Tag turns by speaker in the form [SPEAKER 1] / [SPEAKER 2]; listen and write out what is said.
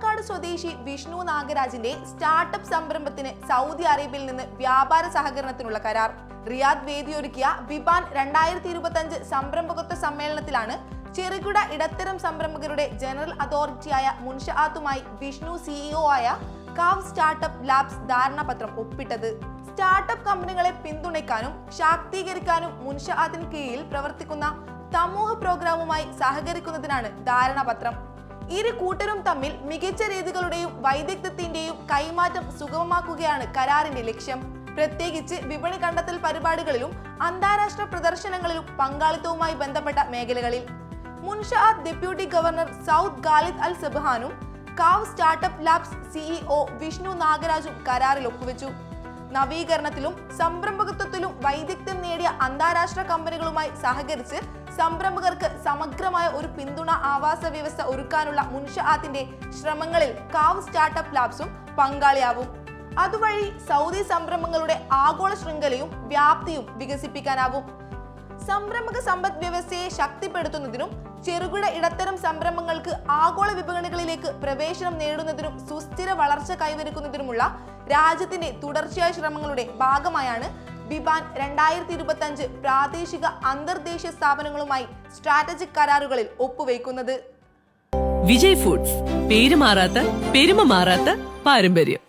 [SPEAKER 1] പാലക്കാട് സ്വദേശി വിഷ്ണു നാഗരാജിന്റെ സ്റ്റാർട്ടപ്പ് സംരംഭത്തിന് സൗദി അറേബ്യയിൽ നിന്ന് വ്യാപാര സഹകരണത്തിനുള്ള കരാർ. റിയാദ് വേദിയൊരുക്കിയ വിബാൻ രണ്ടായിരത്തി ഇരുപത്തി അഞ്ച് സംരംഭകത്വ സമ്മേളനത്തിലാണ് ചെറുകിട ഇടത്തരം സംരംഭകരുടെ ജനറൽ അതോറിറ്റിയായ മുൻഷാത്തുമായി വിഷ്ണു സിഇഒ ആയ കാവ് സ്റ്റാർട്ടപ്പ് ലാബ്സ് ധാരണാപത്രം ഒപ്പിട്ടത്. സ്റ്റാർട്ടപ്പ് കമ്പനികളെ പിന്തുണയ്ക്കാനും ശാക്തീകരിക്കാനും മുൻഷാത്തിന് കീഴിൽ പ്രവർത്തിക്കുന്ന സമൂഹ പ്രോഗ്രാമുമായി സഹകരിക്കുന്നതിനാണ് ധാരണാപത്രം. ഇരു കൂട്ടരും തമ്മിൽ മികച്ച രീതികളുടെയും വൈദഗ്ധ്യത്തിന്റെയും കൈമാറ്റം സുഗമമാക്കുകയാണ് കരാറിന്റെ ലക്ഷ്യം. പ്രത്യേകിച്ച് വിപണി കണ്ടെത്തൽ പരിപാടികളിലും അന്താരാഷ്ട്ര പ്രദർശനങ്ങളിലും പങ്കാളിത്തവുമായി ബന്ധപ്പെട്ട മേഖലകളിൽ. Monshaat deputy governor Saud Khalid Al സബ്ഹാനും Kaav startup labs CEO Vishnu നാഗരാജും കരാറിൽ ഒപ്പുവെച്ചു. നവീകരണത്തിലും സംരംഭകത്വത്തിലും വൈദഗ്ധ്യം നേടിയ അന്താരാഷ്ട്ര കമ്പനികളുമായി സഹകരിച്ച് സംരംഭകർക്ക് സമഗ്രമായ ഒരു പിന്തുണ ആവാസ വ്യവസ്ഥ ഒരുക്കാനുള്ള മുൻഷാത്തിന്റെ ശ്രമങ്ങളിൽ കാവ് സ്റ്റാർട്ടപ്പ് ലാബ്സും പങ്കാളിയാവും. അതുവഴി സൗദി സംരംഭങ്ങളുടെ ആഗോള ശൃംഖലയും വ്യാപ്തിയും വികസിപ്പിക്കാനാവും സംരംഭക സമ്പദ് വ്യവസ്ഥയെ ശക്തിപ്പെടുത്തുന്നതിനും ചെറുകിട ഇടത്തരം സംരംഭങ്ങൾക്ക് ആഗോള വിപണികളിലേക്ക് പ്രവേശനം നേടുന്നതിനും സുസ്ഥിര വളർച്ച കൈവരിക്കുന്നതിനുമുള്ള രാജ്യത്തിന്റെ തുടർച്ചയായ ശ്രമങ്ങളുടെ ഭാഗമായാണ് ബിബാൻ രണ്ടായിരത്തി ഇരുപത്തി അഞ്ച് പ്രാദേശിക അന്തർദേശീയ സ്ഥാപനങ്ങളുമായി സ്ട്രാറ്റജിക് കരാറുകളിൽ ഒപ്പുവയ്ക്കുന്നത്.
[SPEAKER 2] വിജയ് ഫുഡ്സ് പേര് മാറാത്ത പെരുമ മാറാത്ത പാരമ്പര്യം.